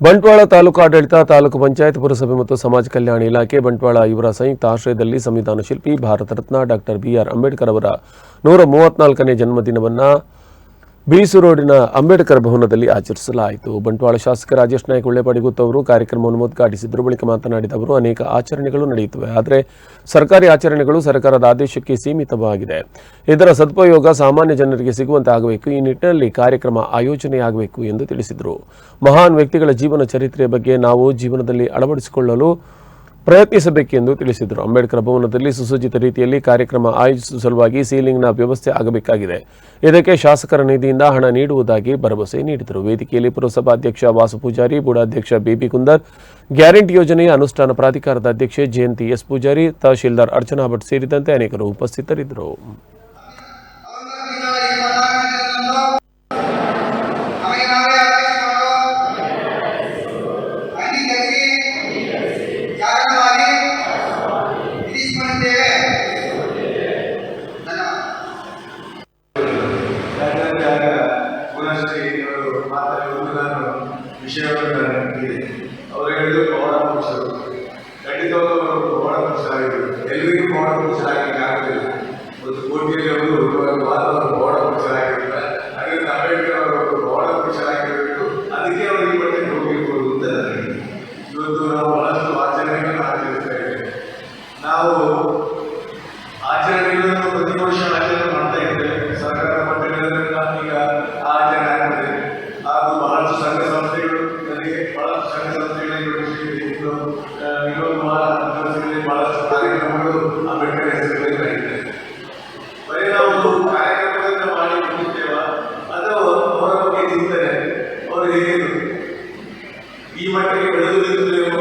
ಬಂಟ್ವಾಳ ತಾಲೂಕು ಆಡಳಿತ, ತಾಲೂಕು ಪಂಚಾಯತ್, ಪುರಸಭೆ ಮತ್ತು ಸಮಾಜ ಕಲ್ಯಾಣ ಇಲಾಖೆ ಬಂಟ್ವಾಳ ಇವರ ಸಂಯುಕ್ತ ಆಶ್ರಯದಲ್ಲಿ ಸಂವಿಧಾನ ಶಿಲ್ಪಿ, Bharat Ratna doctor B R Ambedkar ಅವರ ನೂರ ಮೂವತ್ನಾಲ್ಕನೇ ಜನ್ಮದಿನವನ್ನು ಬೀಸು ರೋಡಿನ ಅಂಬೇಡ್ಕರ್ ಭವನದಲ್ಲಿ ಆಚರಿಸಲಾಯಿತು. ಬಂಟ್ವಾಳ ಶಾಸಕ ರಾಜೇಶ್ ನಾಯ್ಕ ಉಳ್ಳೆಪಾಡಿಗುತ್ತು ಅವರು ಕಾರ್ಯಕ್ರಮವನ್ನು ಉದ್ಘಾಟಿಸಿದರು ಬಳಿಕ ಮಾತನಾಡಿದ ಅವರು, ಅನೇಕ ಆಚರಣೆಗಳು ನಡೆಯುತ್ತವೆ. ಆದರೆ ಸರ್ಕಾರಿ ಆಚರಣೆಗಳು ಸರ್ಕಾರದ ಆದೇಶಕ್ಕೆ ಸೀಮಿತವಾಗಿದೆ. ಇದರ ಸದುಪಯೋಗ ಸಾಮಾನ್ಯ ಜನರಿಗೆ ಸಿಗುವಂತೆ ಆಗಬೇಕು. ಈ ನಿಟ್ಟಿನಲ್ಲಿ ಕಾರ್ಯಕ್ರಮ ಆಯೋಜನೆಯಾಗಬೇಕು ಎಂದು ತಿಳಿಸಿದರು. ಮಹಾನ್ ವ್ಯಕ್ತಿಗಳ ಜೀವನ ಚರಿತ್ರೆಯ ಬಗ್ಗೆ ನಾವು ಜೀವನದಲ್ಲಿ ಅಳವಡಿಸಿಕೊಳ್ಳಲು ಪ್ರಯತ್ನಿಸಬೇಕೆಂದು ತಿಳಿಸಿದರು. ಅಂಬೇಡ್ಕರ್ ಭವನದಲ್ಲಿ ಸುಸಜ್ಜಿತ ರೀತಿಯಲ್ಲಿ ಕಾರ್ಯಕ್ರಮ ಆಯೋಜಿಸುವ ಸಲುವಾಗಿ ಸೀಲಿಂಗ್ನ ವ್ಯವಸ್ಥೆ ಆಗಬೇಕಾಗಿದೆ. ಇದಕ್ಕೆ ಶಾಸಕರ ನಿಧಿಯಿಂದ ಹಣ ನೀಡುವುದಾಗಿ ಭರವಸೆ ನೀಡಿದರು. ವೇದಿಕೆಯಲ್ಲಿ ಪುರಸಭಾಧ್ಯಕ್ಷ ವಾಸು ಪೂಜಾರಿ, ಬೂಡಾಧ್ಯಕ್ಷ ಬಿಬಿ ಕುಂದರ್, ಗ್ಯಾರಂಟಿ ಯೋಜನೆಯ ಅನುಷ್ಠಾನ ಪ್ರಾಧಿಕಾರದ ಅಧ್ಯಕ್ಷೆ ಜಯಂತಿ ಎಸ್ ಪೂಜಾರಿ, ತಹಶೀಲ್ದಾರ್ ಅರ್ಚನಾ ಭಟ್ ಸೇರಿದಂತೆ ಅನೇಕರು ಉಪಸ್ಥಿತರಿದ್ದರು. ನಾನು ವಿಷಯವನ್ನು ನೆನಪಿದೆ ಅವರು ಹೇಳಿದ್ರು ಪೌಡ ಪುರುಷರು ಖಂಡಿತವಾಗ್ಲೂ ಪುರುಷರಾಗಿದ್ದರು ಎಲ್ಲರಿಗೂ ಪೌಡ ಪುರುಷರಾಗಲಿಕ್ಕೆ ಆಗಲಿಲ್ಲ ಒಂದು ಕೋಟಿಯಲ್ಲಿ ಅವರು ವಾದವರು ಹಾಗೆ ಪುರುಷರಾಗಿರ್ತಾರೆ ಹಾಗಾಗಿ ಅಂಬೇಡ್ಕರ್ ಅವರು ಪೌಡ ಪುರುಷರಾಗಿರಬೇಕು ಅದಕ್ಕೆ ಅವರು ಈ ಮಟ್ಟಿಗೆ ಹೋಗಿರ್ಬೋದು ಅಂತ ಇವತ್ತು ನಾವು ಬಹಳಷ್ಟು ಆಚರಣೆಗಳನ್ನು ಆಚರಿಸ್ತಾ ಇದ್ದೇವೆ. ನಾವು ಆಚರಣೆಗಳನ್ನು ಪ್ರತಿ ವರ್ಷ ಆಚರಣೆ ಈ ಮಟ್ಟಕ್ಕೆ ಬೆಳೆದು ನಿಂತಿದೆ ಎಂಬ